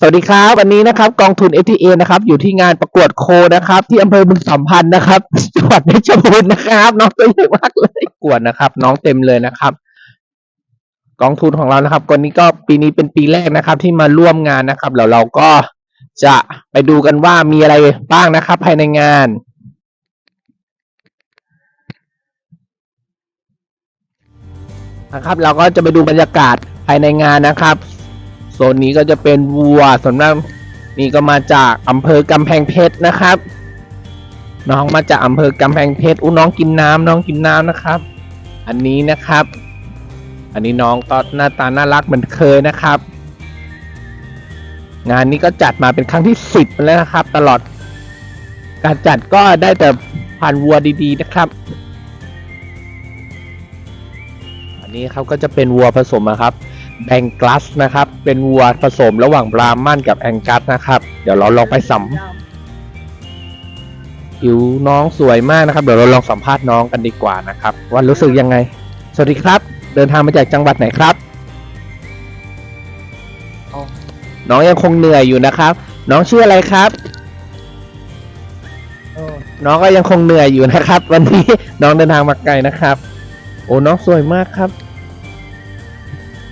สวัสดีครับวันนี้นะครับ กองทุน FTA นะครับ อยู่ที่งานประกวดโคนะครับ ที่อำเภอบึงสัมพันธ์นะครับจังหวัดเพชรบูรณ์นะครับ น้องตัวใหญ่มากเลยประกวดนะครับ น้องเต็มเลยนะครับ กองทุนของเรานะครับวันนี้ก็ปีนี้เป็นปีแรกนะครับ ที่มาร่วมงานนะครับแล้วเราก็จะไปดูกันว่ามีอะไรบ้างนะครับ ภายในงานนะครับ เราก็จะไปดูบรรยากาศภายในงานนะครับ โซนนี้ก็จะเป็นวัวส่วนมากนี่ก็มาจากอำเภอกำแพงเพชรนะครับ น้องมาจากอำเภอกำแพงเพชรอู้น้องกินน้ำน้องกินน้ำนะครับ อันนี้นะครับ อันนี้น้องก็หน้าตาน่ารักเหมือนเคยนะครับ งานนี้ก็จัดมาเป็นครั้งที่สิบแล้วนะครับ ตลอด การจัดก็ได้แต่พันวัวดีๆนะครับ อันนี้เขาก็จะเป็นวัวผสมนะครับ แองกัสนะครับ เป็นวัวผสมระหว่างบราหมันกับแองกัสนะครับ เดี๋ยวเราลองไปสัมผิวน้องสวยมากนะครับ เดี๋ยวเราลองสัมภาษณ์น้องกันดีกว่านะครับ ว่ารู้สึกยังไง สวัสดีครับ เดินทางมาจากจังหวัดไหนครับ น้องยังคงเหนื่อยอยู่นะครับ น้องชื่ออะไรครับ น้องก็ยังคงเหนื่อยอยู่นะครับ วันนี้น้องเดินทางมาไกลนะครับ โอ้น้องสวยมากครับ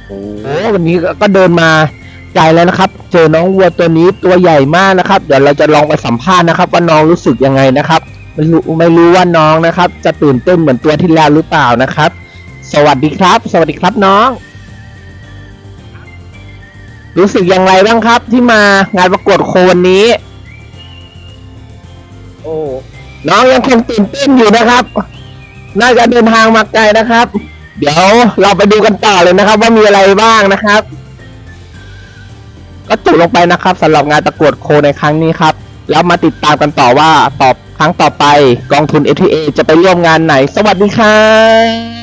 โอ้วันนี้ก็ก็เดินมาไกลแล้วนะครับ เจอน้องวัวตัวนี้ตัวใหญ่มากนะครับ เดี๋ยวเราจะลองไปสัมภาษณ์นะครับ ว่าน้องรู้สึกยังไงนะครับ ไม่รู้ไม่รู้ว่าน้องนะครับ จะตื่นเต้นเหมือนตัวที่แล้วหรือเปล่านะครับ สวัสดีครับ สวัสดีครับน้อง รู้สึกอย่างไรบ้างครับ ที่มางานประกวดโควันนี้ โอ้น้องยังคงตื่นเต้นอยู่นะครับ น่าจะเดินทางมาไกลนะครับ เดี๋ยวเราไปดูกันต่อเลยนะครับ ว่ามีอะไรบ้างนะครับ ก็จบลงไปนะครับสำหรับงานประกวดโคในครั้งนี้ครับ แล้วมาติดตามกันต่อว่าตอบครั้งต่อไป กองทุน FTA จะไปร่วมงานไหน สวัสดีครับ